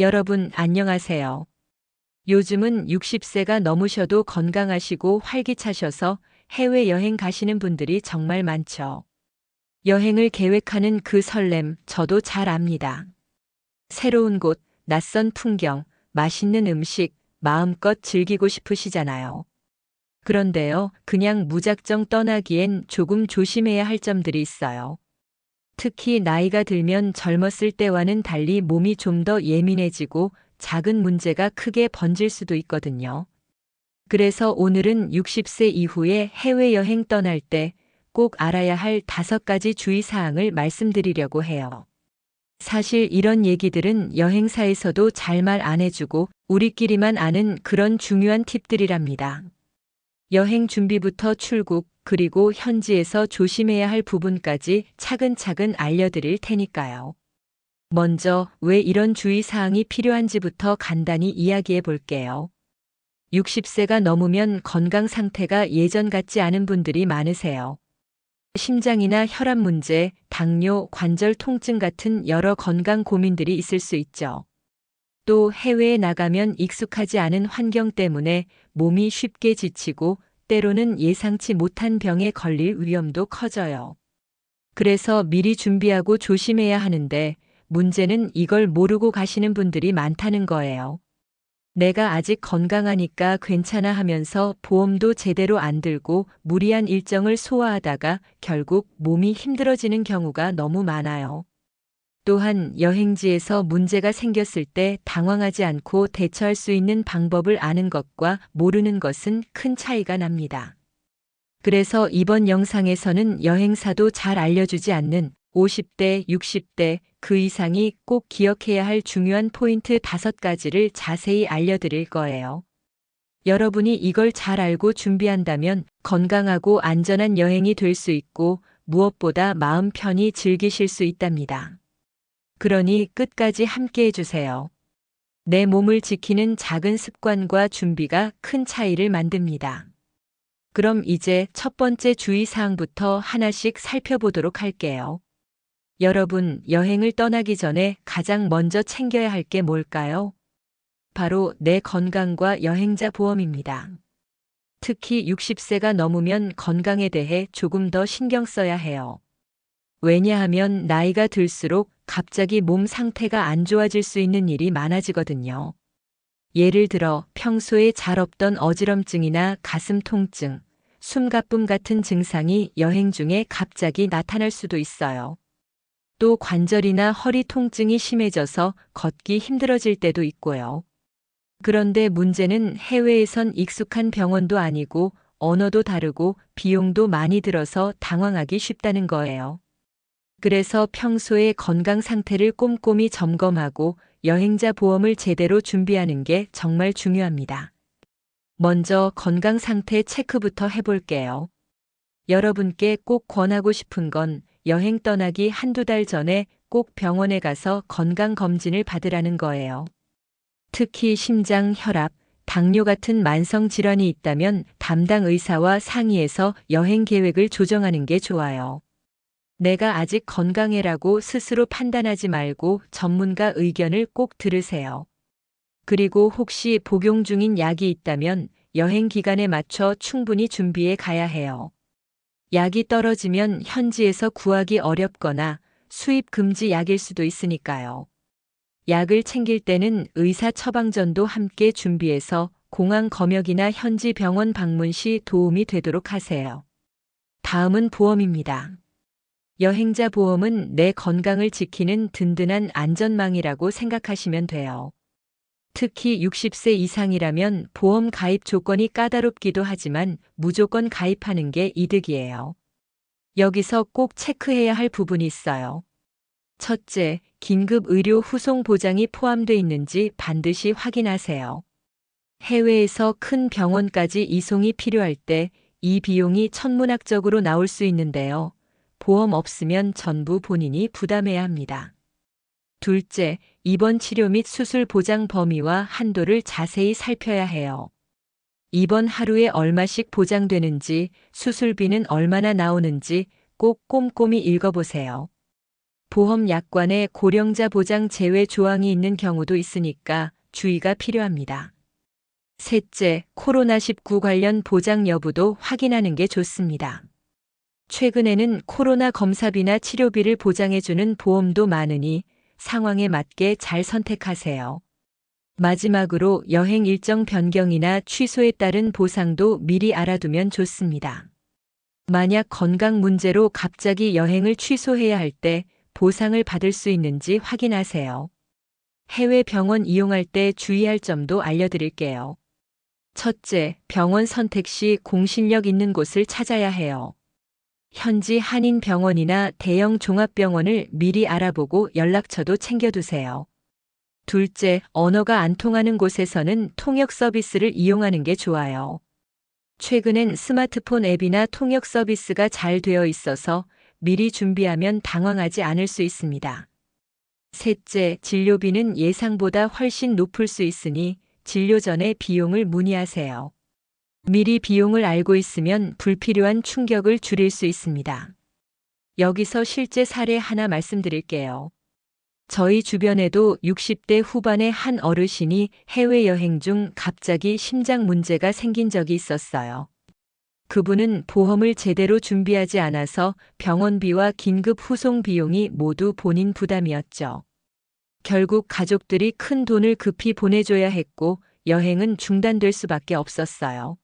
여러분 안녕하세요. 요즘은 60세가 넘으셔도 건강하시고 활기차셔서 해외여행 가시는 분들이 정말 많죠. 여행을 계획하는 그 설렘 저도 잘 압니다. 새로운 곳, 낯선 풍경, 맛있는 음식, 마음껏 즐기고 싶으시잖아요. 그런데요, 그냥 무작정 떠나기엔 조금 조심해야 할 점들이 있어요. 특히 나이가 들면 젊었을 때와는 달리 몸이 좀 더 예민해지고 작은 문제가 크게 번질 수도 있거든요. 그래서 오늘은 60세 이후에 해외여행 떠날 때 꼭 알아야 할 다섯 가지 주의사항을 말씀드리려고 해요. 사실 이런 얘기들은 여행사에서도 잘 말 안 해주고 우리끼리만 아는 그런 중요한 팁들이랍니다. 여행 준비부터 출국, 그리고 현지에서 조심해야 할 부분까지 차근차근 알려드릴 테니까요. 먼저 왜 이런 주의사항이 필요한지부터 간단히 이야기해 볼게요. 60세가 넘으면 건강 상태가 예전 같지 않은 분들이 많으세요. 심장이나 혈압 문제, 당뇨, 관절 통증 같은 여러 건강 고민들이 있을 수 있죠. 또 해외에 나가면 익숙하지 않은 환경 때문에 몸이 쉽게 지치고 때로는 예상치 못한 병에 걸릴 위험도 커져요. 그래서 미리 준비하고 조심해야 하는데 문제는 이걸 모르고 가시는 분들이 많다는 거예요. 내가 아직 건강하니까 괜찮아 하면서 보험도 제대로 안 들고 무리한 일정을 소화하다가 결국 몸이 힘들어지는 경우가 너무 많아요. 또한 여행지에서 문제가 생겼을 때 당황하지 않고 대처할 수 있는 방법을 아는 것과 모르는 것은 큰 차이가 납니다. 그래서 이번 영상에서는 여행사도 잘 알려주지 않는 50대, 60대, 그 이상이 꼭 기억해야 할 중요한 포인트 다섯 가지를 자세히 알려드릴 거예요. 여러분이 이걸 잘 알고 준비한다면 건강하고 안전한 여행이 될 수 있고 무엇보다 마음 편히 즐기실 수 있답니다. 그러니 끝까지 함께 해주세요. 내 몸을 지키는 작은 습관과 준비가 큰 차이를 만듭니다. 그럼 이제 첫 번째 주의사항부터 하나씩 살펴보도록 할게요. 여러분, 여행을 떠나기 전에 가장 먼저 챙겨야 할 게 뭘까요? 바로 내 건강과 여행자 보험입니다. 특히 60세가 넘으면 건강에 대해 조금 더 신경 써야 해요. 왜냐하면 나이가 들수록 갑자기 몸 상태가 안 좋아질 수 있는 일이 많아지거든요. 예를 들어 평소에 잘 없던 어지럼증이나 가슴 통증, 숨가쁨 같은 증상이 여행 중에 갑자기 나타날 수도 있어요. 또 관절이나 허리 통증이 심해져서 걷기 힘들어질 때도 있고요. 그런데 문제는 해외에선 익숙한 병원도 아니고 언어도 다르고 비용도 많이 들어서 당황하기 쉽다는 거예요. 그래서 평소에 건강 상태를 꼼꼼히 점검하고 여행자 보험을 제대로 준비하는 게 정말 중요합니다. 먼저 건강 상태 체크부터 해볼게요. 여러분께 꼭 권하고 싶은 건 여행 떠나기 한두 달 전에 꼭 병원에 가서 건강검진을 받으라는 거예요. 특히 심장, 혈압, 당뇨 같은 만성 질환이 있다면 담당 의사와 상의해서 여행 계획을 조정하는 게 좋아요. 내가 아직 건강해라고 스스로 판단하지 말고 전문가 의견을 꼭 들으세요. 그리고 혹시 복용 중인 약이 있다면 여행 기간에 맞춰 충분히 준비해 가야 해요. 약이 떨어지면 현지에서 구하기 어렵거나 수입 금지 약일 수도 있으니까요. 약을 챙길 때는 의사 처방전도 함께 준비해서 공항 검역이나 현지 병원 방문 시 도움이 되도록 하세요. 다음은 보험입니다. 여행자 보험은 내 건강을 지키는 든든한 안전망이라고 생각하시면 돼요. 특히 60세 이상이라면 보험 가입 조건이 까다롭기도 하지만 무조건 가입하는 게 이득이에요. 여기서 꼭 체크해야 할 부분이 있어요. 첫째, 긴급 의료 후송 보장이 포함되어 있는지 반드시 확인하세요. 해외에서 큰 병원까지 이송이 필요할 때 이 비용이 천문학적으로 나올 수 있는데요. 보험 없으면 전부 본인이 부담해야 합니다. 둘째, 입원 치료 및 수술 보장 범위와 한도를 자세히 살펴야 해요. 입원 하루에 얼마씩 보장되는지, 수술비는 얼마나 나오는지 꼭 꼼꼼히 읽어보세요. 보험 약관에 고령자 보장 제외 조항이 있는 경우도 있으니까 주의가 필요합니다. 셋째, 코로나19 관련 보장 여부도 확인하는 게 좋습니다. 최근에는 코로나 검사비나 치료비를 보장해주는 보험도 많으니 상황에 맞게 잘 선택하세요. 마지막으로 여행 일정 변경이나 취소에 따른 보상도 미리 알아두면 좋습니다. 만약 건강 문제로 갑자기 여행을 취소해야 할 때 보상을 받을 수 있는지 확인하세요. 해외 병원 이용할 때 주의할 점도 알려드릴게요. 첫째, 병원 선택 시 공신력 있는 곳을 찾아야 해요. 현지 한인 병원이나 대형 종합병원을 미리 알아보고 연락처도 챙겨두세요. 둘째, 언어가 안 통하는 곳에서는 통역 서비스를 이용하는 게 좋아요. 최근엔 스마트폰 앱이나 통역 서비스가 잘 되어 있어서 미리 준비하면 당황하지 않을 수 있습니다. 셋째, 진료비는 예상보다 훨씬 높을 수 있으니 진료 전에 비용을 문의하세요. 미리 비용을 알고 있으면 불필요한 충격을 줄일 수 있습니다. 여기서 실제 사례 하나 말씀드릴게요. 저희 주변에도 60대 후반의 한 어르신이 해외여행 중 갑자기 심장 문제가 생긴 적이 있었어요. 그분은 보험을 제대로 준비하지 않아서 병원비와 긴급 후송 비용이 모두 본인 부담이었죠. 결국 가족들이 큰 돈을 급히 보내줘야 했고 여행은 중단될 수밖에 없었어요.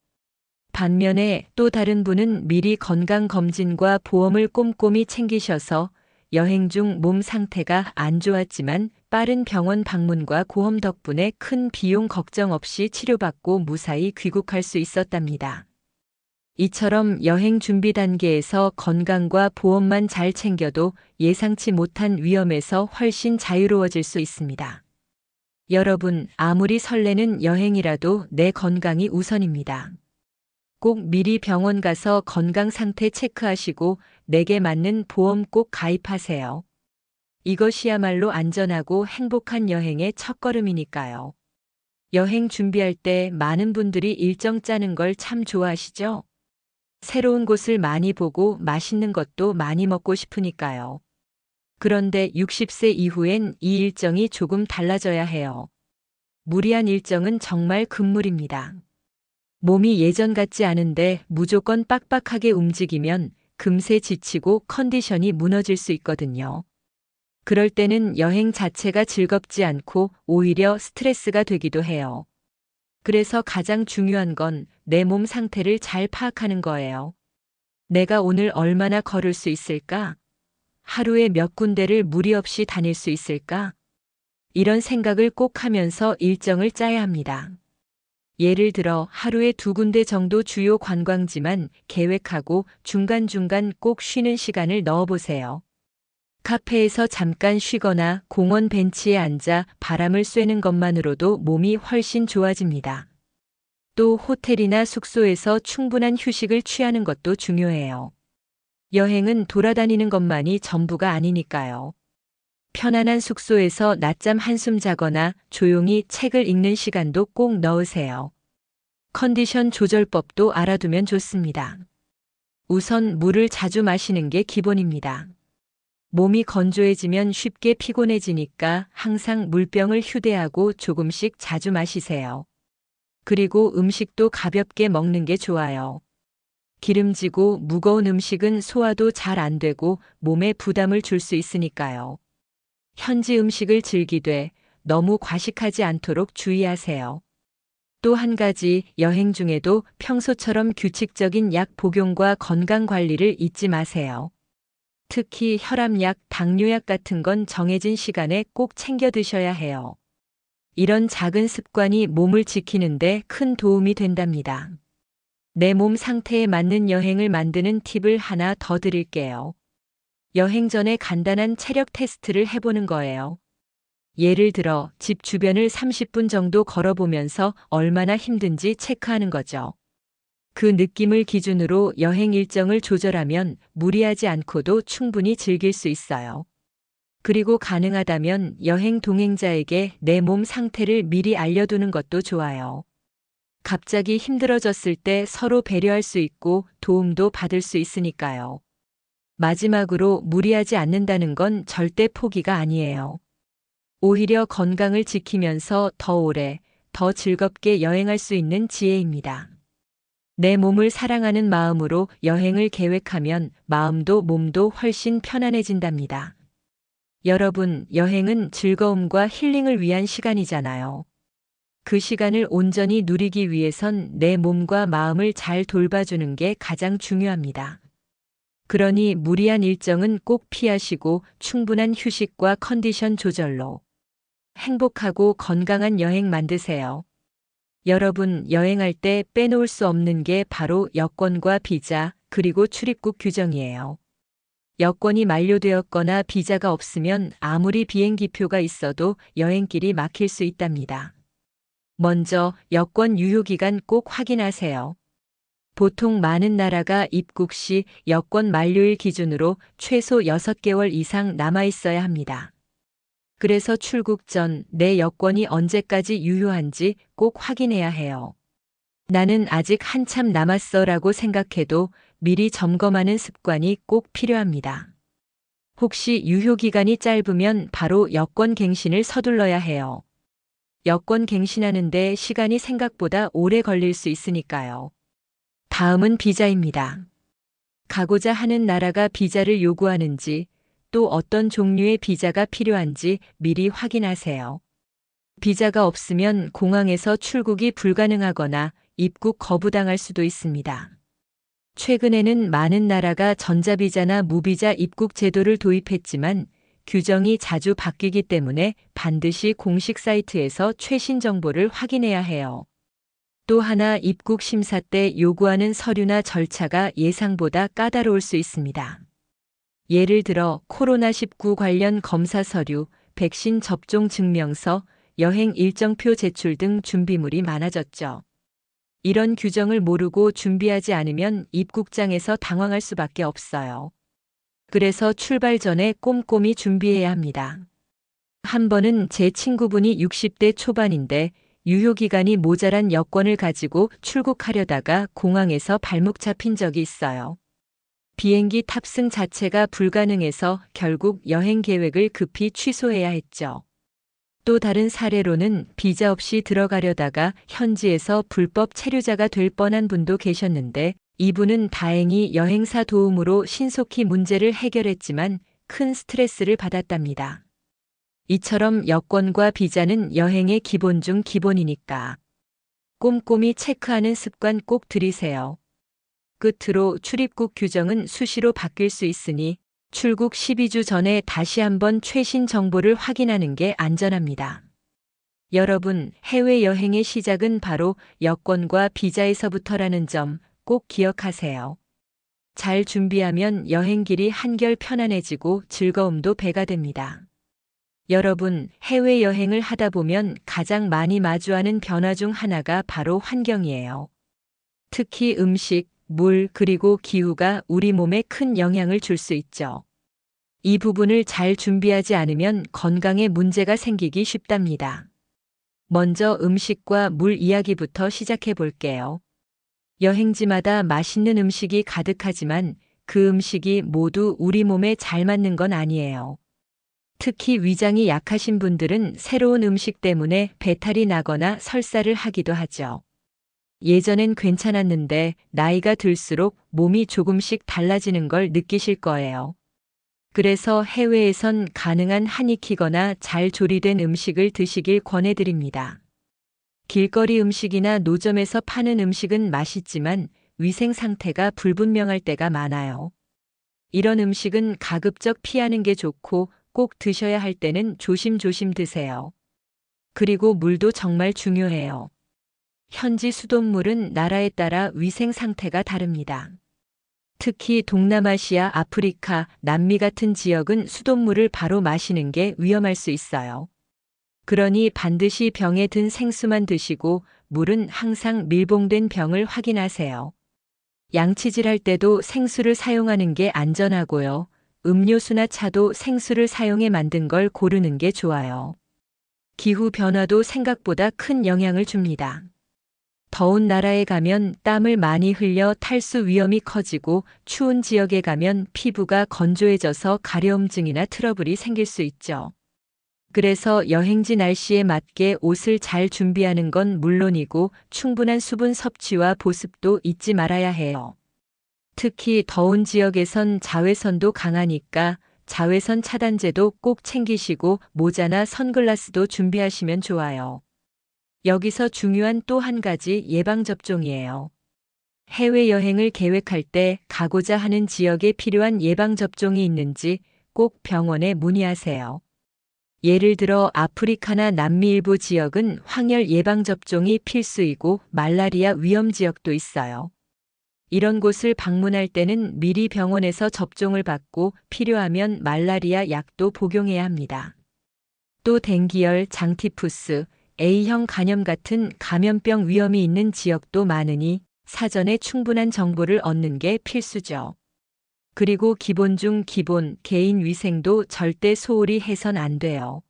반면에 또 다른 분은 미리 건강검진과 보험을 꼼꼼히 챙기셔서 여행 중 몸 상태가 안 좋았지만 빠른 병원 방문과 고험 덕분에 큰 비용 걱정 없이 치료받고 무사히 귀국할 수 있었답니다. 이처럼 여행 준비 단계에서 건강과 보험만 잘 챙겨도 예상치 못한 위험에서 훨씬 자유로워질 수 있습니다. 여러분, 아무리 설레는 여행이라도 내 건강이 우선입니다. 꼭 미리 병원 가서 건강 상태 체크하시고 내게 맞는 보험 꼭 가입하세요. 이것이야말로 안전하고 행복한 여행의 첫걸음이니까요. 여행 준비할 때 많은 분들이 일정 짜는 걸 참 좋아하시죠? 새로운 곳을 많이 보고 맛있는 것도 많이 먹고 싶으니까요. 그런데 60세 이후엔 이 일정이 조금 달라져야 해요. 무리한 일정은 정말 금물입니다. 몸이 예전 같지 않은데 무조건 빡빡하게 움직이면 금세 지치고 컨디션이 무너질 수 있거든요. 그럴 때는 여행 자체가 즐겁지 않고 오히려 스트레스가 되기도 해요. 그래서 가장 중요한 건 내 몸 상태를 잘 파악하는 거예요. 내가 오늘 얼마나 걸을 수 있을까? 하루에 몇 군데를 무리 없이 다닐 수 있을까? 이런 생각을 꼭 하면서 일정을 짜야 합니다. 예를 들어 하루에 두 군데 정도 주요 관광지만 계획하고 중간중간 꼭 쉬는 시간을 넣어보세요. 카페에서 잠깐 쉬거나 공원 벤치에 앉아 바람을 쐬는 것만으로도 몸이 훨씬 좋아집니다. 또 호텔이나 숙소에서 충분한 휴식을 취하는 것도 중요해요. 여행은 돌아다니는 것만이 전부가 아니니까요. 편안한 숙소에서 낮잠 한숨 자거나 조용히 책을 읽는 시간도 꼭 넣으세요. 컨디션 조절법도 알아두면 좋습니다. 우선 물을 자주 마시는 게 기본입니다. 몸이 건조해지면 쉽게 피곤해지니까 항상 물병을 휴대하고 조금씩 자주 마시세요. 그리고 음식도 가볍게 먹는 게 좋아요. 기름지고 무거운 음식은 소화도 잘 안 되고 몸에 부담을 줄 수 있으니까요. 현지 음식을 즐기되 너무 과식하지 않도록 주의하세요. 또 한 가지 여행 중에도 평소처럼 규칙적인 약 복용과 건강 관리를 잊지 마세요. 특히 혈압약, 당뇨약 같은 건 정해진 시간에 꼭 챙겨 드셔야 해요. 이런 작은 습관이 몸을 지키는데 큰 도움이 된답니다. 내 몸 상태에 맞는 여행을 만드는 팁을 하나 더 드릴게요. 여행 전에 간단한 체력 테스트를 해보는 거예요. 예를 들어 집 주변을 30분 정도 걸어보면서 얼마나 힘든지 체크하는 거죠. 그 느낌을 기준으로 여행 일정을 조절하면 무리하지 않고도 충분히 즐길 수 있어요. 그리고 가능하다면 여행 동행자에게 내 몸 상태를 미리 알려두는 것도 좋아요. 갑자기 힘들어졌을 때 서로 배려할 수 있고 도움도 받을 수 있으니까요. 마지막으로 무리하지 않는다는 건 절대 포기가 아니에요. 오히려 건강을 지키면서 더 오래, 더 즐겁게 여행할 수 있는 지혜입니다. 내 몸을 사랑하는 마음으로 여행을 계획하면 마음도 몸도 훨씬 편안해진답니다. 여러분, 여행은 즐거움과 힐링을 위한 시간이잖아요. 그 시간을 온전히 누리기 위해선 내 몸과 마음을 잘 돌봐주는 게 가장 중요합니다. 그러니 무리한 일정은 꼭 피하시고 충분한 휴식과 컨디션 조절로 행복하고 건강한 여행 만드세요. 여러분, 여행할 때 빼놓을 수 없는 게 바로 여권과 비자, 그리고 출입국 규정이에요. 여권이 만료되었거나 비자가 없으면 아무리 비행기표가 있어도 여행길이 막힐 수 있답니다. 먼저 여권 유효기간 꼭 확인하세요. 보통 많은 나라가 입국 시 여권 만료일 기준으로 최소 6개월 이상 남아 있어야 합니다. 그래서 출국 전 내 여권이 언제까지 유효한지 꼭 확인해야 해요. 나는 아직 한참 남았어 라고 생각해도 미리 점검하는 습관이 꼭 필요합니다. 혹시 유효기간이 짧으면 바로 여권 갱신을 서둘러야 해요. 여권 갱신하는데 시간이 생각보다 오래 걸릴 수 있으니까요. 다음은 비자입니다. 가고자 하는 나라가 비자를 요구하는지 또 어떤 종류의 비자가 필요한지 미리 확인하세요. 비자가 없으면 공항에서 출국이 불가능하거나 입국 거부당할 수도 있습니다. 최근에는 많은 나라가 전자비자나 무비자 입국 제도를 도입했지만 규정이 자주 바뀌기 때문에 반드시 공식 사이트에서 최신 정보를 확인해야 해요. 또 하나 입국 심사 때 요구하는 서류나 절차가 예상보다 까다로울 수 있습니다. 예를 들어 코로나19 관련 검사 서류, 백신 접종 증명서, 여행 일정표 제출 등 준비물이 많아졌죠. 이런 규정을 모르고 준비하지 않으면 입국장에서 당황할 수밖에 없어요. 그래서 출발 전에 꼼꼼히 준비해야 합니다. 한 번은 제 친구분이 60대 초반인데 유효기간이 모자란 여권을 가지고 출국하려다가 공항에서 발목 잡힌 적이 있어요. 비행기 탑승 자체가 불가능해서 결국 여행 계획을 급히 취소해야 했죠. 또 다른 사례로는 비자 없이 들어가려다가 현지에서 불법 체류자가 될 뻔한 분도 계셨는데 이분은 다행히 여행사 도움으로 신속히 문제를 해결했지만 큰 스트레스를 받았답니다. 이처럼 여권과 비자는 여행의 기본 중 기본이니까 꼼꼼히 체크하는 습관 꼭 들이세요. 끝으로 출입국 규정은 수시로 바뀔 수 있으니 출국 12주 전에 다시 한번 최신 정보를 확인하는 게 안전합니다. 여러분, 해외여행의 시작은 바로 여권과 비자에서부터라는 점 꼭 기억하세요. 잘 준비하면 여행길이 한결 편안해지고 즐거움도 배가 됩니다. 여러분, 해외여행을 하다 보면 가장 많이 마주하는 변화 중 하나가 바로 환경이에요. 특히 음식, 물, 그리고 기후가 우리 몸에 큰 영향을 줄 수 있죠. 이 부분을 잘 준비하지 않으면 건강에 문제가 생기기 쉽답니다. 먼저 음식과 물 이야기부터 시작해 볼게요. 여행지마다 맛있는 음식이 가득하지만 그 음식이 모두 우리 몸에 잘 맞는 건 아니에요. 특히 위장이 약하신 분들은 새로운 음식 때문에 배탈이 나거나 설사를 하기도 하죠. 예전엔 괜찮았는데 나이가 들수록 몸이 조금씩 달라지는 걸 느끼실 거예요. 그래서 해외에선 가능한 한 익히거나 잘 조리된 음식을 드시길 권해드립니다. 길거리 음식이나 노점에서 파는 음식은 맛있지만 위생 상태가 불분명할 때가 많아요. 이런 음식은 가급적 피하는 게 좋고 꼭 드셔야 할 때는 조심조심 드세요. 그리고 물도 정말 중요해요. 현지 수돗물은 나라에 따라 위생 상태가 다릅니다. 특히 동남아시아, 아프리카, 남미 같은 지역은 수돗물을 바로 마시는 게 위험할 수 있어요. 그러니 반드시 병에 든 생수만 드시고 물은 항상 밀봉된 병을 확인하세요. 양치질 할 때도 생수를 사용하는 게 안전하고요. 음료수나 차도 생수를 사용해 만든 걸 고르는 게 좋아요. 기후 변화도 생각보다 큰 영향을 줍니다. 더운 나라에 가면 땀을 많이 흘려 탈수 위험이 커지고 추운 지역에 가면 피부가 건조해져서 가려움증이나 트러블이 생길 수 있죠. 그래서 여행지 날씨에 맞게 옷을 잘 준비하는 건 물론이고 충분한 수분 섭취와 보습도 잊지 말아야 해요. 특히 더운 지역에선 자외선도 강하니까 자외선 차단제도 꼭 챙기시고 모자나 선글라스도 준비하시면 좋아요. 여기서 중요한 또 한 가지 예방접종이에요. 해외여행을 계획할 때 가고자 하는 지역에 필요한 예방접종이 있는지 꼭 병원에 문의하세요. 예를 들어 아프리카나 남미 일부 지역은 황열 예방접종이 필수이고 말라리아 위험 지역도 있어요. 이런 곳을 방문할 때는 미리 병원에서 접종을 받고 필요하면 말라리아 약도 복용해야 합니다. 또 댕기열, 장티푸스, A형 간염 같은 감염병 위험이 있는 지역도 많으니 사전에 충분한 정보를 얻는 게 필수죠. 그리고 기본 중 기본 개인 위생도 절대 소홀히 해선 안 돼요.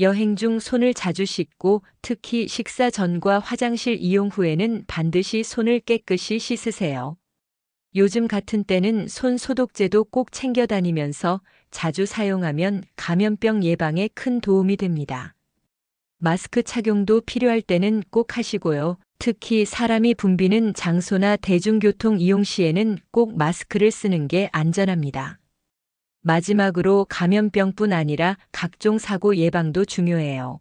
여행 중 손을 자주 씻고 특히 식사 전과 화장실 이용 후에는 반드시 손을 깨끗이 씻으세요. 요즘 같은 때는 손 소독제도 꼭 챙겨 다니면서 자주 사용하면 감염병 예방에 큰 도움이 됩니다. 마스크 착용도 필요할 때는 꼭 하시고요. 특히 사람이 붐비는 장소나 대중교통 이용 시에는 꼭 마스크를 쓰는 게 안전합니다. 마지막으로 감염병뿐 아니라 각종 사고 예방도 중요해요.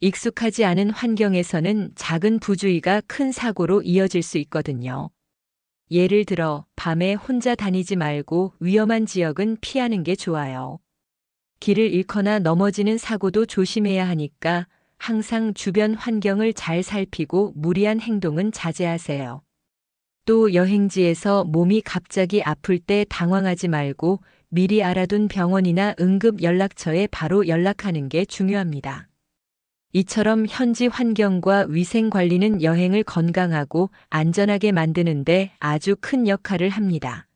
익숙하지 않은 환경에서는 작은 부주의가 큰 사고로 이어질 수 있거든요. 예를 들어 밤에 혼자 다니지 말고 위험한 지역은 피하는 게 좋아요. 길을 잃거나 넘어지는 사고도 조심해야 하니까 항상 주변 환경을 잘 살피고 무리한 행동은 자제하세요. 또 여행지에서 몸이 갑자기 아플 때 당황하지 말고 미리 알아둔 병원이나 응급 연락처에 바로 연락하는 게 중요합니다. 이처럼 현지 환경과 위생 관리는 여행을 건강하고 안전하게 만드는데 아주 큰 역할을 합니다.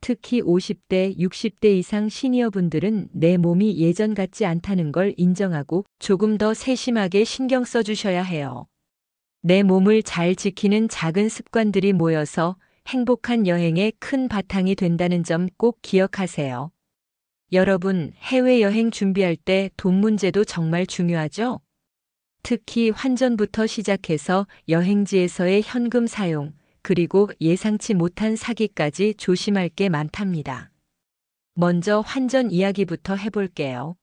특히 50대, 60대 이상 시니어분들은 내 몸이 예전 같지 않다는 걸 인정하고 조금 더 세심하게 신경 써주셔야 해요. 내 몸을 잘 지키는 작은 습관들이 모여서 행복한 여행에 큰 바탕이 된다는 점 꼭 기억하세요. 여러분, 해외여행 준비할 때 돈 문제도 정말 중요하죠? 특히 환전부터 시작해서 여행지에서의 현금 사용, 그리고 예상치 못한 사기까지 조심할 게 많답니다. 먼저 환전 이야기부터 해볼게요.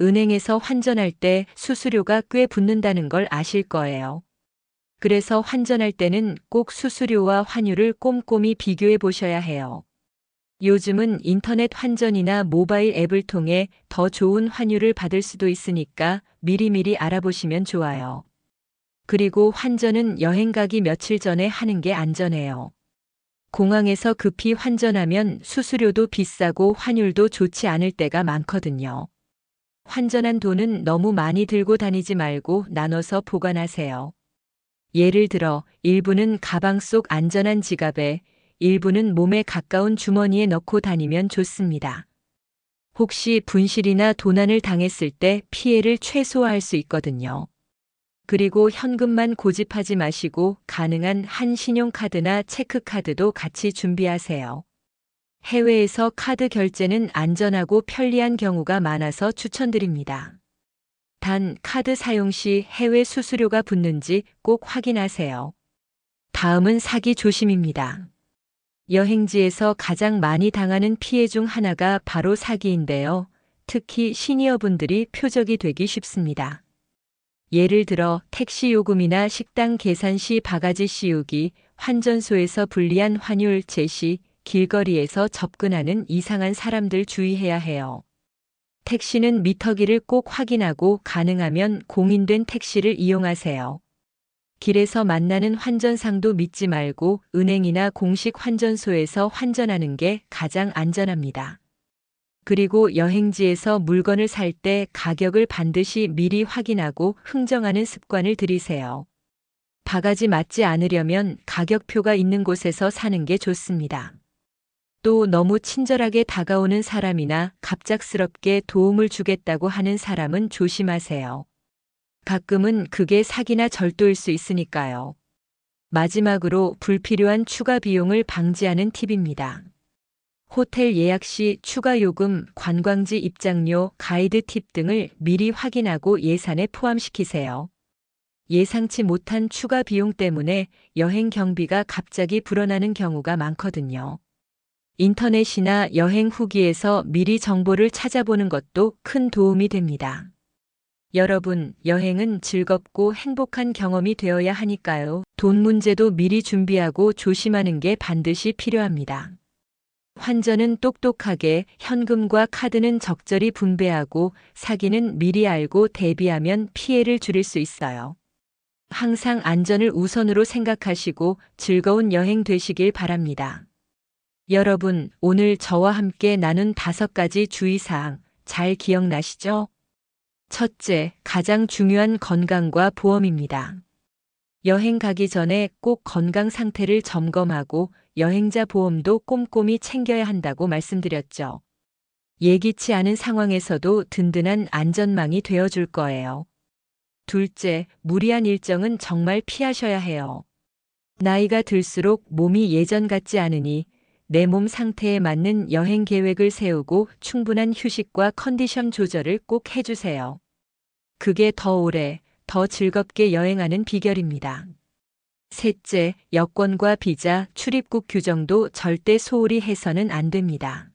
은행에서 환전할 때 수수료가 꽤 붙는다는 걸 아실 거예요. 그래서 환전할 때는 꼭 수수료와 환율을 꼼꼼히 비교해 보셔야 해요. 요즘은 인터넷 환전이나 모바일 앱을 통해 더 좋은 환율을 받을 수도 있으니까 미리미리 알아보시면 좋아요. 그리고 환전은 여행 가기 며칠 전에 하는 게 안전해요. 공항에서 급히 환전하면 수수료도 비싸고 환율도 좋지 않을 때가 많거든요. 환전한 돈은 너무 많이 들고 다니지 말고 나눠서 보관하세요. 예를 들어 일부는 가방 속 안전한 지갑에 일부는 몸에 가까운 주머니에 넣고 다니면 좋습니다. 혹시 분실이나 도난을 당했을 때 피해를 최소화할 수 있거든요. 그리고 현금만 고집하지 마시고 가능한 한 신용카드나 체크카드도 같이 준비하세요. 해외에서 카드 결제는 안전하고 편리한 경우가 많아서 추천드립니다. 단 카드 사용 시 해외 수수료가 붙는지 꼭 확인하세요. 다음은 사기 조심입니다. 여행지에서 가장 많이 당하는 피해 중 하나가 바로 사기인데요. 특히 시니어분들이 표적이 되기 쉽습니다. 예를 들어 택시 요금이나 식당 계산 시 바가지 씌우기, 환전소에서 불리한 환율 제시, 길거리에서 접근하는 이상한 사람들 주의해야 해요. 택시는 미터기를 꼭 확인하고 가능하면 공인된 택시를 이용하세요. 길에서 만나는 환전상도 믿지 말고 은행이나 공식 환전소에서 환전하는 게 가장 안전합니다. 그리고 여행지에서 물건을 살 때 가격을 반드시 미리 확인하고 흥정하는 습관을 들이세요. 바가지 맞지 않으려면 가격표가 있는 곳에서 사는 게 좋습니다. 또 너무 친절하게 다가오는 사람이나 갑작스럽게 도움을 주겠다고 하는 사람은 조심하세요. 가끔은 그게 사기나 절도일 수 있으니까요. 마지막으로 불필요한 추가 비용을 방지하는 팁입니다. 호텔 예약 시 추가 요금, 관광지 입장료, 가이드 팁 등을 미리 확인하고 예산에 포함시키세요. 예상치 못한 추가 비용 때문에 여행 경비가 갑자기 불어나는 경우가 많거든요. 인터넷이나 여행 후기에서 미리 정보를 찾아보는 것도 큰 도움이 됩니다. 여러분, 여행은 즐겁고 행복한 경험이 되어야 하니까요. 돈 문제도 미리 준비하고 조심하는 게 반드시 필요합니다. 환전은 똑똑하게, 현금과 카드는 적절히 분배하고, 사기는 미리 알고 대비하면 피해를 줄일 수 있어요. 항상 안전을 우선으로 생각하시고 즐거운 여행 되시길 바랍니다. 여러분, 오늘 저와 함께 나눈 다섯 가지 주의사항 잘 기억나시죠? 첫째, 가장 중요한 건강과 보험입니다. 여행 가기 전에 꼭 건강 상태를 점검하고 여행자 보험도 꼼꼼히 챙겨야 한다고 말씀드렸죠. 예기치 않은 상황에서도 든든한 안전망이 되어줄 거예요. 둘째, 무리한 일정은 정말 피하셔야 해요. 나이가 들수록 몸이 예전 같지 않으니 내 몸 상태에 맞는 여행 계획을 세우고 충분한 휴식과 컨디션 조절을 꼭 해주세요. 그게 더 오래, 더 즐겁게 여행하는 비결입니다. 셋째, 여권과 비자, 출입국 규정도 절대 소홀히 해서는 안 됩니다.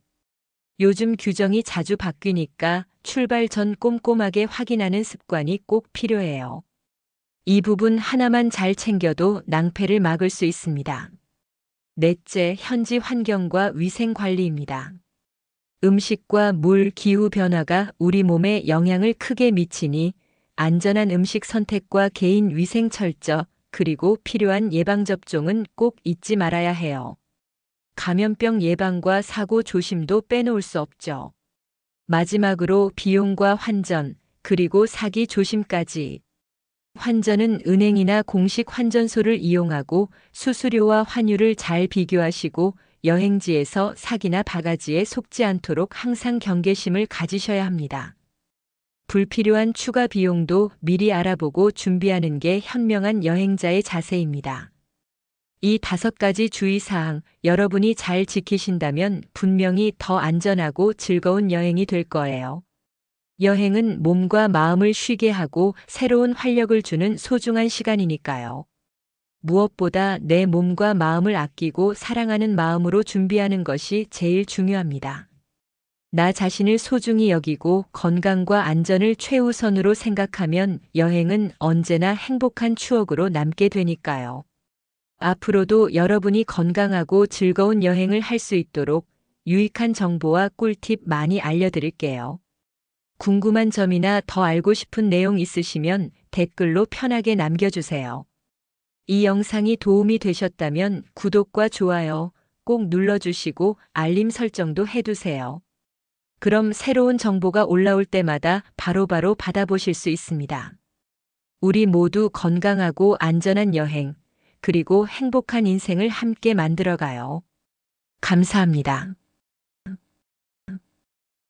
요즘 규정이 자주 바뀌니까 출발 전 꼼꼼하게 확인하는 습관이 꼭 필요해요. 이 부분 하나만 잘 챙겨도 낭패를 막을 수 있습니다. 넷째, 현지 환경과 위생 관리입니다. 음식과 물, 기후 변화가 우리 몸에 영향을 크게 미치니 안전한 음식 선택과 개인 위생 철저, 그리고 필요한 예방접종은 꼭 잊지 말아야 해요. 감염병 예방과 사고 조심도 빼놓을 수 없죠. 마지막으로 비용과 환전, 그리고 사기 조심까지. 환전은 은행이나 공식 환전소를 이용하고 수수료와 환율을 잘 비교하시고 여행지에서 사기나 바가지에 속지 않도록 항상 경계심을 가지셔야 합니다. 불필요한 추가 비용도 미리 알아보고 준비하는 게 현명한 여행자의 자세입니다. 이 다섯 가지 주의사항 여러분이 잘 지키신다면 분명히 더 안전하고 즐거운 여행이 될 거예요. 여행은 몸과 마음을 쉬게 하고 새로운 활력을 주는 소중한 시간이니까요. 무엇보다 내 몸과 마음을 아끼고 사랑하는 마음으로 준비하는 것이 제일 중요합니다. 나 자신을 소중히 여기고 건강과 안전을 최우선으로 생각하면 여행은 언제나 행복한 추억으로 남게 되니까요. 앞으로도 여러분이 건강하고 즐거운 여행을 할 수 있도록 유익한 정보와 꿀팁 많이 알려드릴게요. 궁금한 점이나 더 알고 싶은 내용 있으시면 댓글로 편하게 남겨주세요. 이 영상이 도움이 되셨다면 구독과 좋아요 꼭 눌러주시고 알림 설정도 해두세요. 그럼 새로운 정보가 올라올 때마다 바로바로 받아보실 수 있습니다. 우리 모두 건강하고 안전한 여행, 그리고 행복한 인생을 함께 만들어가요. 감사합니다.